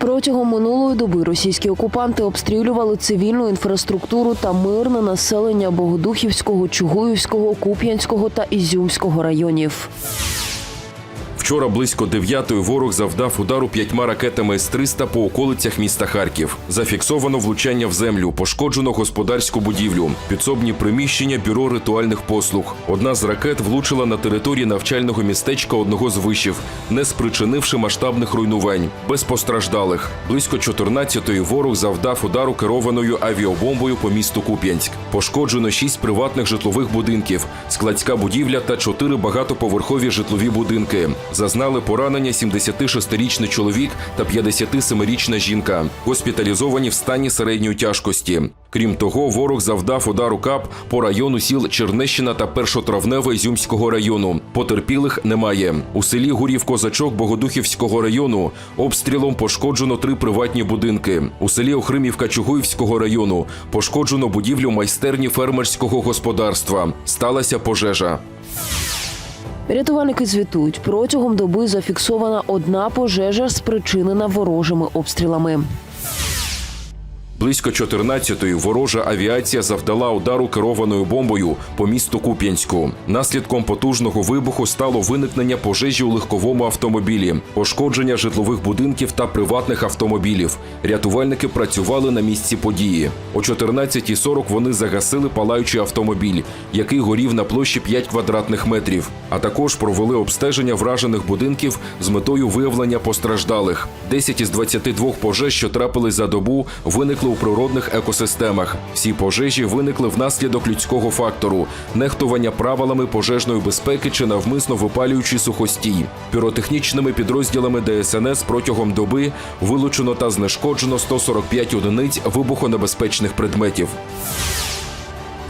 Протягом минулої доби російські окупанти обстрілювали цивільну інфраструктуру та мирне населення Богодухівського, Чугуївського, Куп'янського та Ізюмського районів. Вчора близько 9-ї ворог завдав удару п'ятьма ракетами С-300 по околицях міста Харків. Зафіксовано влучання в землю, пошкоджено господарську будівлю, підсобні приміщення бюро ритуальних послуг. Одна з ракет влучила на території навчального містечка одного з вишів, не спричинивши масштабних руйнувань, без постраждалих. Близько 14-ї ворог завдав удару керованою авіабомбою по місту Куп'янськ. Пошкоджено шість приватних житлових будинків, складська будівля та чотири багатоповерхові житлові будинки. Зазнали поранення 76-річний чоловік та 57-річна жінка, госпіталізовані в стані середньої тяжкості. Крім того, ворог завдав удару КАП по району сіл Чернещина та Першотравневе Ізюмського району. Потерпілих немає. У селі Гурів Козачок Богодухівського району обстрілом пошкоджено три приватні будинки. У селі Охримівка Чугуївського району пошкоджено будівлю майстерні фермерського господарства. Сталася пожежа. Рятувальники звітують, протягом доби зафіксована одна пожежа, спричинена ворожими обстрілами. Близько 14-ї ворожа авіація завдала удару керованою бомбою по місту Куп'янську. Наслідком потужного вибуху стало виникнення пожежі у легковому автомобілі, пошкодження житлових будинків та приватних автомобілів. Рятувальники працювали на місці події. О 14.40 вони загасили палаючий автомобіль, який горів на площі 5 квадратних метрів. А також провели обстеження вражених будинків з метою виявлення постраждалих. 10 із 22 пожеж, що трапились за добу, виникли у природних екосистемах. Всі пожежі виникли внаслідок людського фактору, нехтування правилами пожежної безпеки чи навмисно випалюючи сухостій. Піротехнічними підрозділами ДСНС протягом доби вилучено та знешкоджено 145 одиниць вибухонебезпечних предметів.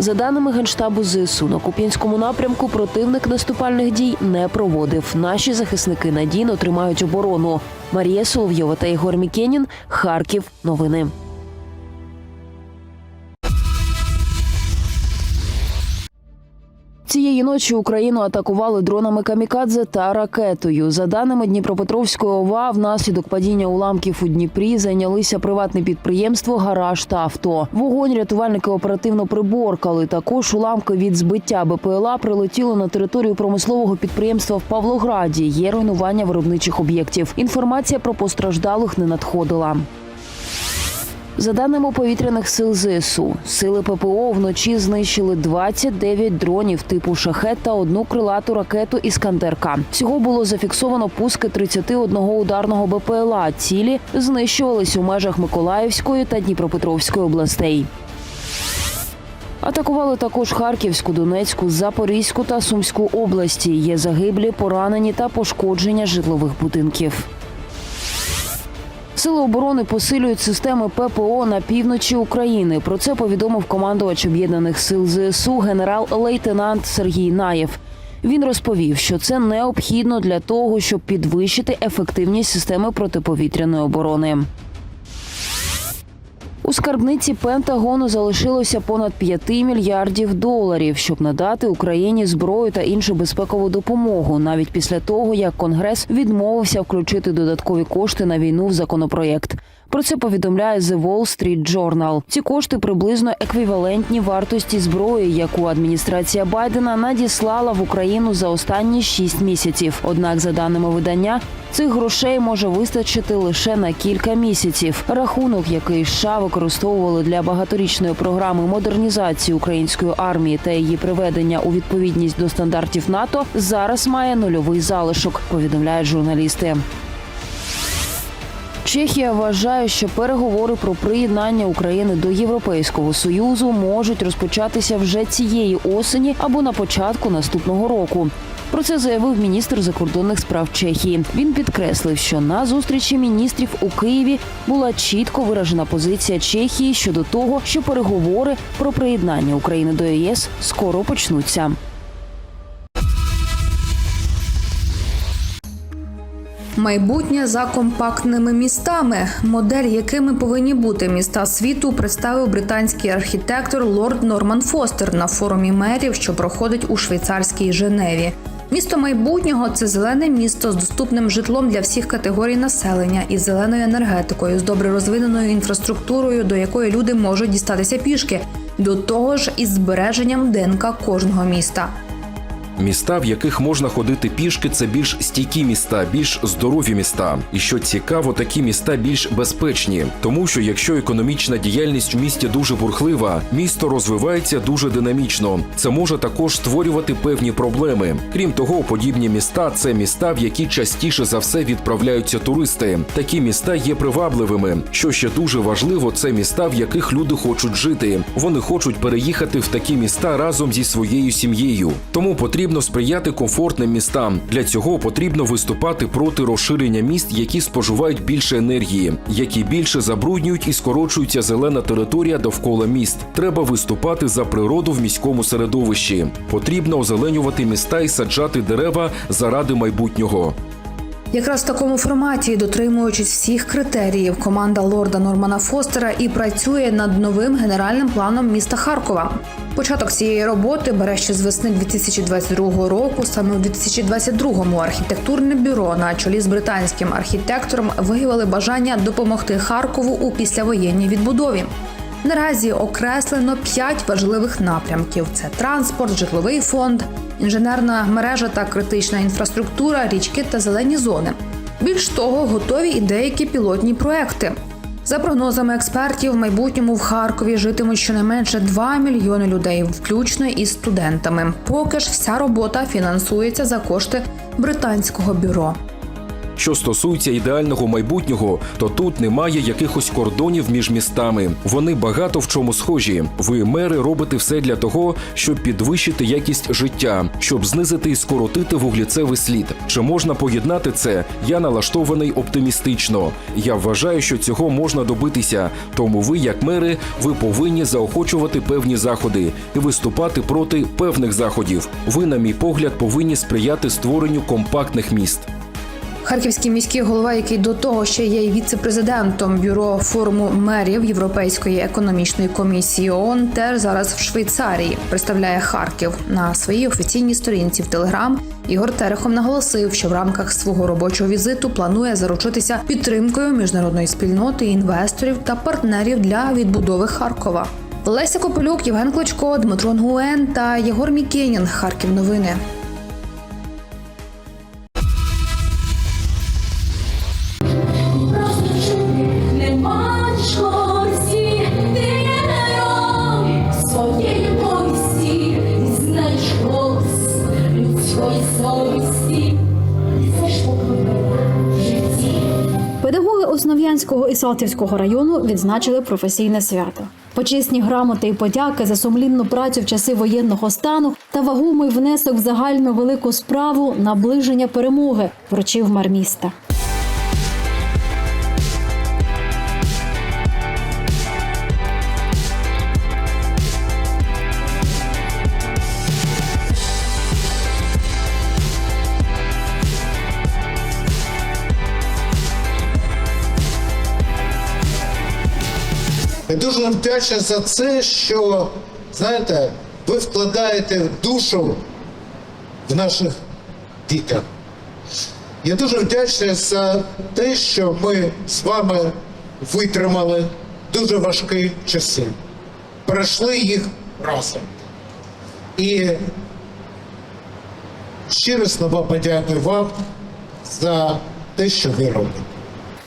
За даними генштабу ЗСУ, на Куп'янському напрямку противник наступальних дій не проводив. Наші захисники надійно тримають оборону. Марія Соловйова та Ігор Мікенін. Харків. Новини. Цієї ночі Україну атакували дронами камікадзе та ракетою. За даними Дніпропетровської ОВА, внаслідок падіння уламків у Дніпрі зайнялися приватне підприємство, гараж та авто. Вогонь рятувальники оперативно приборкали. Також уламки від збиття БПЛА прилетіло на територію промислового підприємства в Павлограді. Є руйнування виробничих об'єктів. Інформація про постраждалих не надходила. За даними повітряних сил ЗСУ, сили ППО вночі знищили 29 дронів типу шахет та одну крилату ракету Іскандер-К. Всього було зафіксовано пуски 31 ударного БПЛА. Цілі знищувались у межах Миколаївської та Дніпропетровської областей. Атакували також Харківську, Донецьку, Запорізьку та Сумську області. Є загиблі, поранені та пошкодження житлових будинків. Сили оборони посилюють системи ППО на півночі України. Про це повідомив командувач об'єднаних сил ЗСУ генерал-лейтенант Сергій Наєв. Він розповів, що це необхідно для того, щоб підвищити ефективність системи протиповітряної оборони. У скарбниці Пентагону залишилося понад 5 мільярдів доларів, щоб надати Україні зброю та іншу безпекову допомогу, навіть після того, як Конгрес відмовився включити додаткові кошти на війну в законопроєкт. Про це повідомляє The Wall Street Journal. Ці кошти приблизно еквівалентні вартості зброї, яку адміністрація Байдена надіслала в Україну за останні шість місяців. Однак, за даними видання, цих грошей може вистачити лише на кілька місяців. Рахунок, який США використовували для багаторічної програми модернізації української армії та її приведення у відповідність до стандартів НАТО, зараз має нульовий залишок. Повідомляють журналісти. Чехія вважає, що переговори про приєднання України до Європейського союзу можуть розпочатися вже цієї осені або на початку наступного року. Про це заявив міністр закордонних справ Чехії. Він підкреслив, що на зустрічі міністрів у Києві була чітко виражена позиція Чехії щодо того, що переговори про приєднання України до ЄС скоро почнуться. Майбутнє за компактними містами, модель, якими повинні бути міста світу, представив британський архітектор лорд Норман Фостер на форумі мерів, що проходить у швейцарській Женеві. Місто майбутнього це зелене місто з доступним житлом для всіх категорій населення із зеленою енергетикою, з добре розвиненою інфраструктурою, до якої люди можуть дістатися пішки. До того ж, із збереженням ДНК кожного міста. Міста, в яких можна ходити пішки, це більш стійкі міста, більш здорові міста. І що цікаво, такі міста більш безпечні, тому що якщо економічна діяльність в місті дуже бурхлива, місто розвивається дуже динамічно. Це може також створювати певні проблеми. Крім того, подібні міста це міста, в які частіше за все відправляються туристи. Такі міста є привабливими. Що ще дуже важливо, це міста, в яких люди хочуть жити. Вони хочуть переїхати в такі міста разом зі своєю сім'єю. Тому потрібно сприяти комфортним містам. Для цього потрібно виступати проти розширення міст, які споживають більше енергії, які більше забруднюють і скорочується зелена територія довкола міст. Треба виступати за природу в міському середовищі. Потрібно озеленювати міста і саджати дерева заради майбутнього. Якраз в такому форматі, дотримуючись всіх критеріїв, команда лорда Нормана Фостера і працює над новим генеральним планом міста Харкова. Початок цієї роботи бере ще з весни 2022 року. Саме у 2022-му архітектурне бюро на чолі з британським архітектором виявили бажання допомогти Харкову у післявоєнній відбудові. Наразі окреслено п'ять важливих напрямків: це транспорт, житловий фонд, інженерна мережа та критична інфраструктура, річки та зелені зони. Більш того, готові і деякі пілотні проекти. За прогнозами експертів, в майбутньому в Харкові житимуть щонайменше 2 мільйони людей, включно із студентами. Поки ж вся робота фінансується за кошти британського бюро. Що стосується ідеального майбутнього, то тут немає якихось кордонів між містами. Вони багато в чому схожі. Ви, мери, робите все для того, щоб підвищити якість життя, щоб знизити і скоротити вуглецевий слід. Чи можна поєднати це? Я налаштований оптимістично. Я вважаю, що цього можна добитися. Тому ви, як мери, ви повинні заохочувати певні заходи і виступати проти певних заходів. Ви, на мій погляд, повинні сприяти створенню компактних міст. Харківський міський голова, який до того ще є віце-президентом бюро форуму мерів Європейської економічної комісії ООН, теж зараз в Швейцарії представляє Харків на своїй офіційній сторінці в Телеграм. Ігор Терехов наголосив, що в рамках свого робочого візиту планує заручитися підтримкою міжнародної спільноти, інвесторів та партнерів для відбудови Харкова. Леся Копилюк, Євген Клочко, Дмитро Нгуен та Єгор Мікенін. Харків новини. Основ'янського і Салтівського району відзначили професійне свято. Почесні грамоти і подяки за сумлінну працю в часи воєнного стану та вагомий внесок в загальну велику справу наближення перемоги вручив мер міста. Дуже вам вдячний за це, що знаєте, ви вкладаєте душу в наших дітях. Я дуже вдячний за те, що ми з вами витримали дуже важкі часи, пройшли їх разом. І щиро слова подяки вам за те, що ви робите.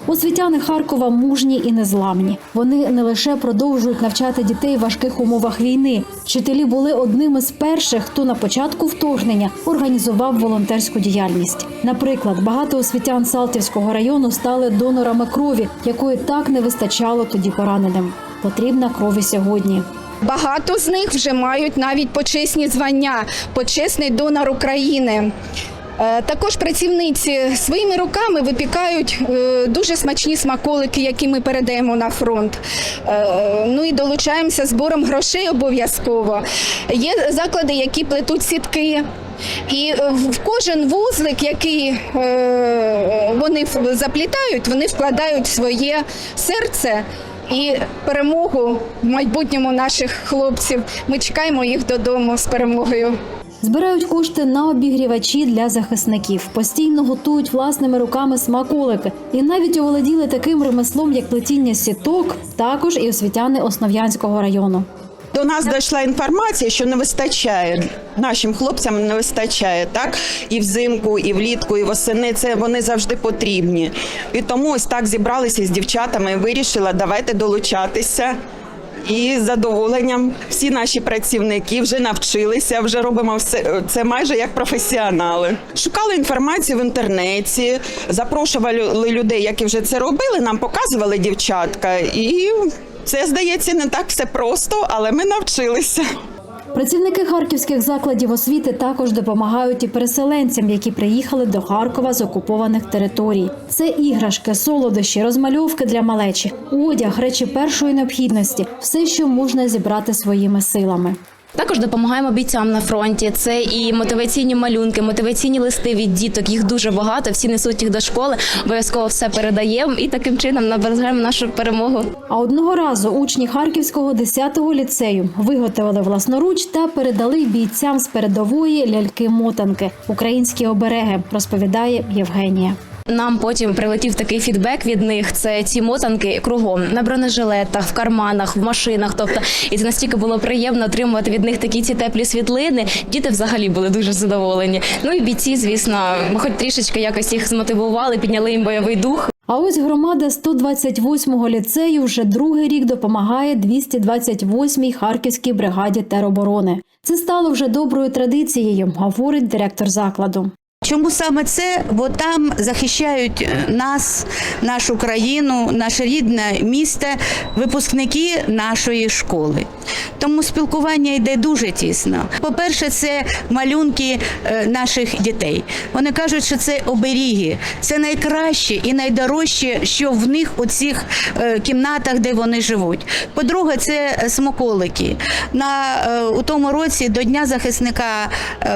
Освітяни Харкова мужні і незламні. Вони не лише продовжують навчати дітей в важких умовах війни. Вчителі були одними з перших, хто на початку вторгнення організував волонтерську діяльність. Наприклад, багато освітян Салтівського району стали донорами крові, якої так не вистачало тоді пораненим. Потрібна кров і сьогодні. Багато з них вже мають навіть почесні звання, почесний донор України. Е, Також працівниці своїми руками випікають е, дуже смачні смаколики, які ми передаємо на фронт. Е, Ну і долучаємося збором грошей обов'язково. Є заклади, які плетуть сітки. І в кожен вузлик, який вони заплітають, вони вкладають своє серце і перемогу в майбутньому наших хлопців. Ми чекаємо їх додому з перемогою. Збирають кошти на обігрівачі для захисників, постійно готують власними руками смаколики і навіть оволоділи таким ремеслом, як плетіння сіток, також і освітяни Основ'янського району. До нас дійшла інформація, що не вистачає нашим хлопцям не вистачає так і взимку, і влітку, і восени. Це вони завжди потрібні. І тому ось так зібралися з дівчатами і вирішила, давайте долучатися. І з задоволенням всі наші працівники вже навчилися, вже робимо все це майже як професіонали. Шукали інформацію в інтернеті, запрошували людей, які вже це робили. Нам показували дівчатка, і це здається не так все просто, але ми навчилися. Працівники харківських закладів освіти також допомагають і переселенцям, які приїхали до Харкова з окупованих територій. Це іграшки, солодощі, розмальовки для малечі, одяг, речі першої необхідності, все, що можна зібрати своїми силами. Також допомагаємо бійцям на фронті. Це і мотиваційні малюнки, мотиваційні листи від діток. Їх дуже багато. Всі несуть їх до школи. Обов'язково все передаємо і таким чином наближаємо нашу перемогу. А одного разу учні Харківського 10-го ліцею виготовили власноруч та передали бійцям з передової ляльки-мотанки українські обереги, розповідає Євгенія. Нам потім прилетів такий фідбек від них. Це ці мотанки кругом на бронежилетах, в карманах, в машинах. Тобто, і це настільки було приємно отримувати від них такі ці теплі світлини. Діти взагалі були дуже задоволені. Ну і бійці, звісно, хоч трішечки якось їх змотивували, підняли їм бойовий дух. А ось громада 128-го ліцею вже другий рік допомагає 228-й харківській бригаді тероборони. Це стало вже доброю традицією, говорить директор закладу. Чому саме це? Бо там захищають е, нас, нашу країну, наше рідне місто, випускники нашої школи. Тому спілкування йде дуже тісно. По-перше, це малюнки е, наших дітей. Вони кажуть, що це оберіги, це найкраще і найдорожче, що в них у цих е, кімнатах, де вони живуть. По-друге, це смаколики. На у тому році до Дня захисника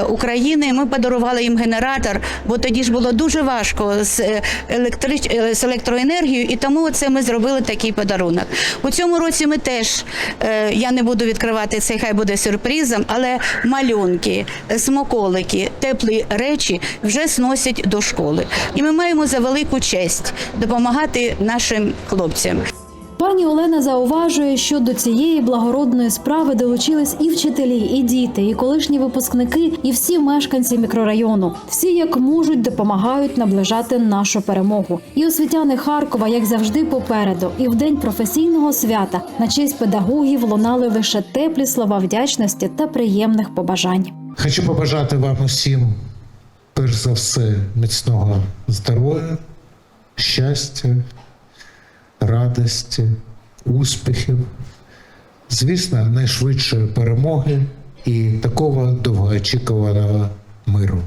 України ми подарували їм генератор, бо тоді ж було дуже важко з, е, електрич... е, з електроенергією, і тому це ми зробили такий подарунок. У цьому році ми теж е, я не буду відкривати це, хай буде сюрпризом, але малюнки, смаколики, теплі речі вже сносять до школи. І ми маємо за велику честь допомагати нашим хлопцям. Пані Олена зауважує, що до цієї благородної справи долучились і вчителі, і діти, і колишні випускники, і всі мешканці мікрорайону. Всі як можуть допомагають наближати нашу перемогу. І освітяни Харкова, як завжди, попереду. І в день професійного свята на честь педагогів лунали лише теплі слова вдячності та приємних побажань. Хочу побажати вам усім, перш за все, міцного здоров'я, щастя, радості, успіхів, звісно, найшвидшої перемоги і такого довгоочікуваного миру.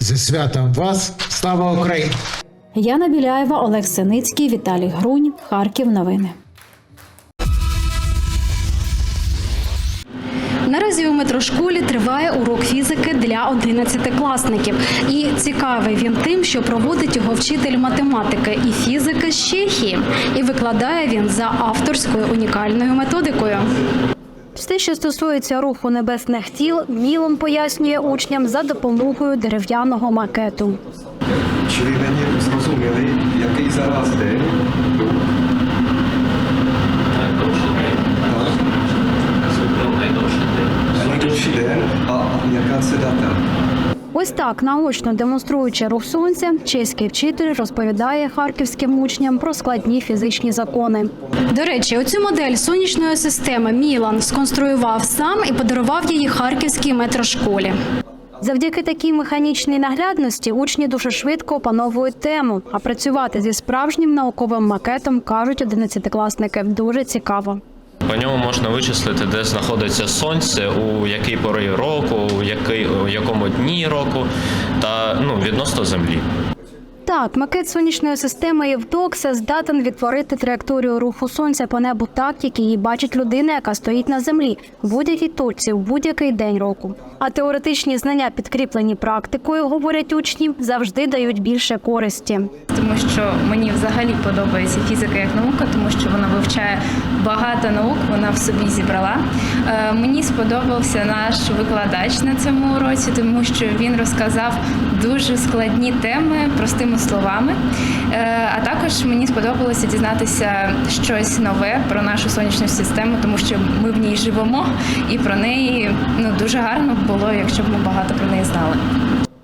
Зі святом вас! Слава Україні! Яна Біляєва, Олег Синицький, Віталій Грунь, Харків. Новини. Наразі у метрошколі триває урок фізики для 11-класників. І цікавий він тим, що проводить його вчитель математики і фізики з Чехії. І викладає він за авторською унікальною методикою. Все, що стосується руху небесних тіл, Мілон пояснює учням за допомогою дерев'яного макету. Чи ви мені зрозуміли, який зараз день? День, а яка це дата? Ось так, наочно демонструючи рух сонця, чеський вчитель розповідає харківським учням про складні фізичні закони. До речі, оцю модель сонячної системи Мілан сконструював сам і подарував її харківській метрошколі. Завдяки такій механічній наглядності учні дуже швидко опановують тему. А працювати зі справжнім науковим макетом кажуть одинадцятикласники дуже цікаво. По ньому можна вичислити, де знаходиться сонце, у якій пори року, у який у якому дні року, та ну відносно землі. Так, макет сонячної системи Євдокса здатен відтворити траєкторію руху сонця по небу так, як її бачить людина, яка стоїть на землі в будь-якій точці, в будь-який день року. А теоретичні знання, підкріплені практикою, говорять учні, завжди дають більше користі. тому що мені взагалі подобається фізика як наука, тому що вона вивчає багато наук вона в собі зібрала. Е, Мені сподобався наш викладач на цьому уроці, тому що він розказав дуже складні теми простими словами. Е, А також мені сподобалося дізнатися щось нове про нашу сонячну систему, тому що ми в ній живемо, і про неї ну дуже гарно було, якщо б ми багато про неї знали.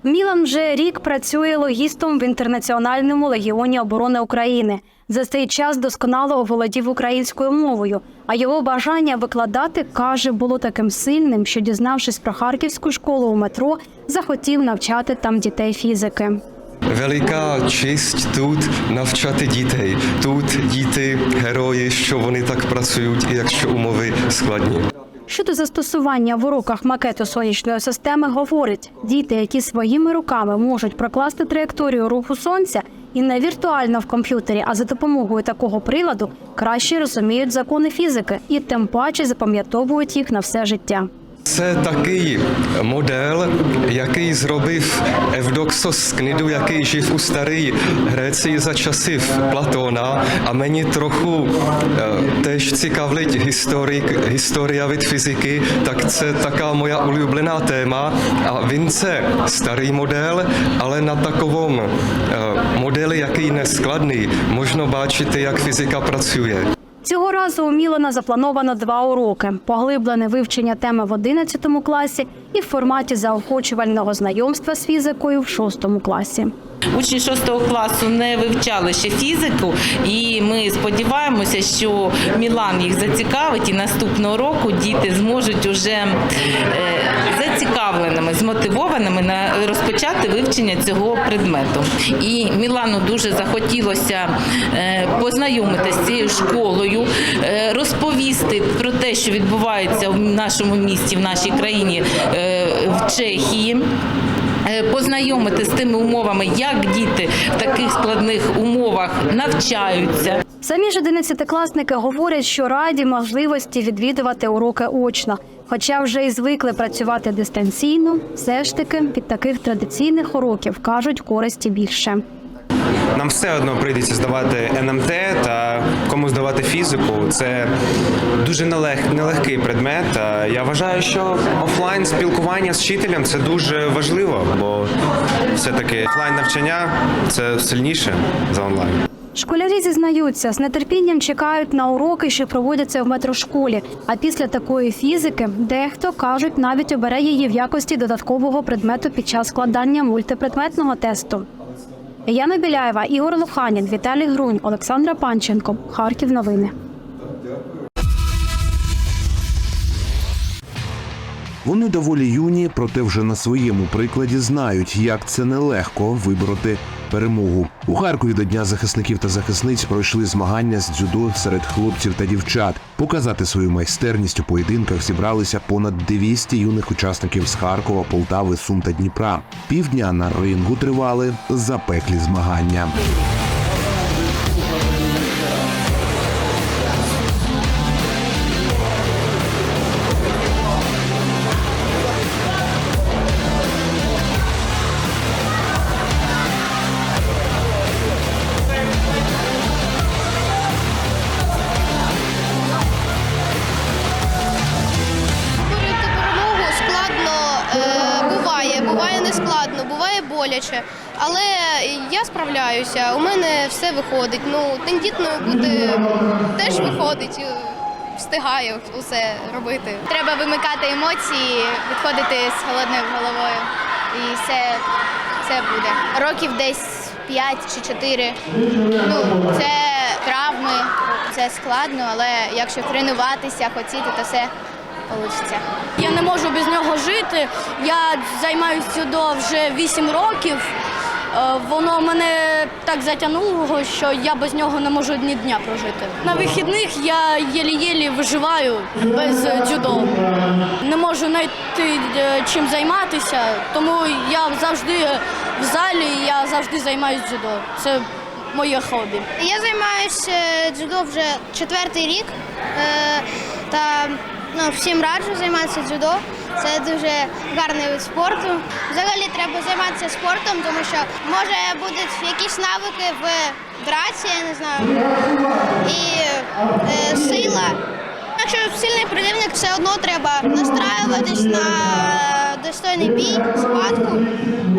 Мілан вже рік працює логістом в інтернаціональному легіоні оборони України. За цей час досконало оволодів українською мовою. А його бажання викладати каже було таким сильним, що, дізнавшись про харківську школу у метро, захотів навчати там дітей фізики. Велика честь тут навчати дітей. Тут діти, герої, що вони так працюють, і якщо умови складні. Щодо застосування в уроках макету сонячної системи, говорить, діти, які своїми руками можуть прокласти траєкторію руху сонця і не віртуально в комп'ютері, а за допомогою такого приладу, краще розуміють закони фізики і тим паче запам'ятовують їх на все життя. Це такий модель, який зробив Евдоксос з книду, який жив у старій Греції за часів Платона. А мені трохи е, теж цікавить історик, історія від фізики, так це така моя улюблена тема. А він це старий модель, але на takovому е, моделі, який не складний, можна бачити, як фізика працює. Цього разу у Мілана заплановано два уроки: поглиблене вивчення теми в 11 класі і в форматі заохочувального знайомства з фізикою в 6 класі. Учні 6 класу не вивчали ще фізику, і ми сподіваємося, що Мілан їх зацікавить, і наступного року діти зможуть уже е, зацікавленими, змотивованими розпочати вивчення цього предмету. І Мілану дуже захотілося е, познайомитися з цією школою, е, розповісти про те, що відбувається в нашому місті, в нашій країні, в Чехії. Е, Познайомити з тими умовами, як діти в таких складних умовах навчаються. Самі ж одинадцятикласники говорять, що раді можливості відвідувати уроки очно. Хоча вже і звикли працювати дистанційно, все ж таки від таких традиційних уроків кажуть користі більше. Нам все одно прийдеться здавати НМТ та кому здавати фізику. Це дуже нелег, нелегкий предмет. Я вважаю, що офлайн спілкування з вчителем це дуже важливо, бо все-таки офлайн навчання це сильніше за онлайн. Школярі зізнаються, з нетерпінням чекають на уроки, що проводяться в метрошколі. А після такої фізики дехто кажуть, навіть обере її в якості додаткового предмету під час складання мультипредметного тесту. Яна Біляєва, Ігор Луханін, Віталій Грунь, Олександра Панченко. Харків. Новини. Вони доволі юні, проте вже на своєму прикладі знають, як це нелегко вибороти перемогу. У Харкові до Дня захисників та захисниць пройшли змагання з дзюдо серед хлопців та дівчат. Показати свою майстерність у поєдинках зібралися понад 200 юних учасників з Харкова, Полтави, Сум та Дніпра. Півдня на рингу тривали запеклі змагання. Все виходить. Ну, тендітною бути теж виходить, е, встигаю усе робити. Треба вимикати емоції, відходити з холодною головою. І все, все буде. Років десь 5 чи 4. Ну, це травми, це складно, але якщо тренуватися, хотіти, то все вийде. Я не можу без нього жити. Я займаюся дзюдо вже 8 років. Е, Воно мене так затягнуло, що я без нього не можу ні дня прожити. На вихідних я єлі-єлі виживаю без дзюдо. Не можу знайти е, чим займатися, тому я завжди в залі, я завжди займаюся дзюдо. Це моє хобі. Я займаюся дзюдо вже четвертий рік. Е, Та ну, всім раджу займатися дзюдо. Це дуже гарний вид спорту. Взагалі треба займатися спортом, тому що може будуть якісь навики в драці, я не знаю, і е, сила. Якщо сильний противник, все одно треба настраюватись на достойний бій, схватку.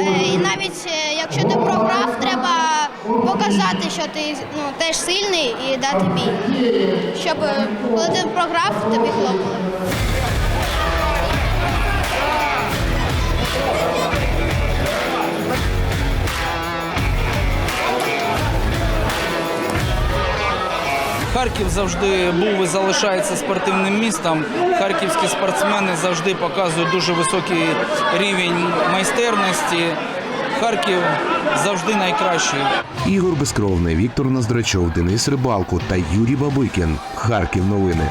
Е, і навіть е, якщо ти програв, треба показати, що ти ну, теж сильний і дати бій. Щоб е, коли ти програв, тобі хлопали. Харків завжди був і залишається спортивним містом. Харківські спортсмени завжди показують дуже високий рівень майстерності. Харків завжди найкращий. Ігор Безкровний, Віктор Ноздрачов, Денис Рибалко та Юрій Бабикін. Харків новини.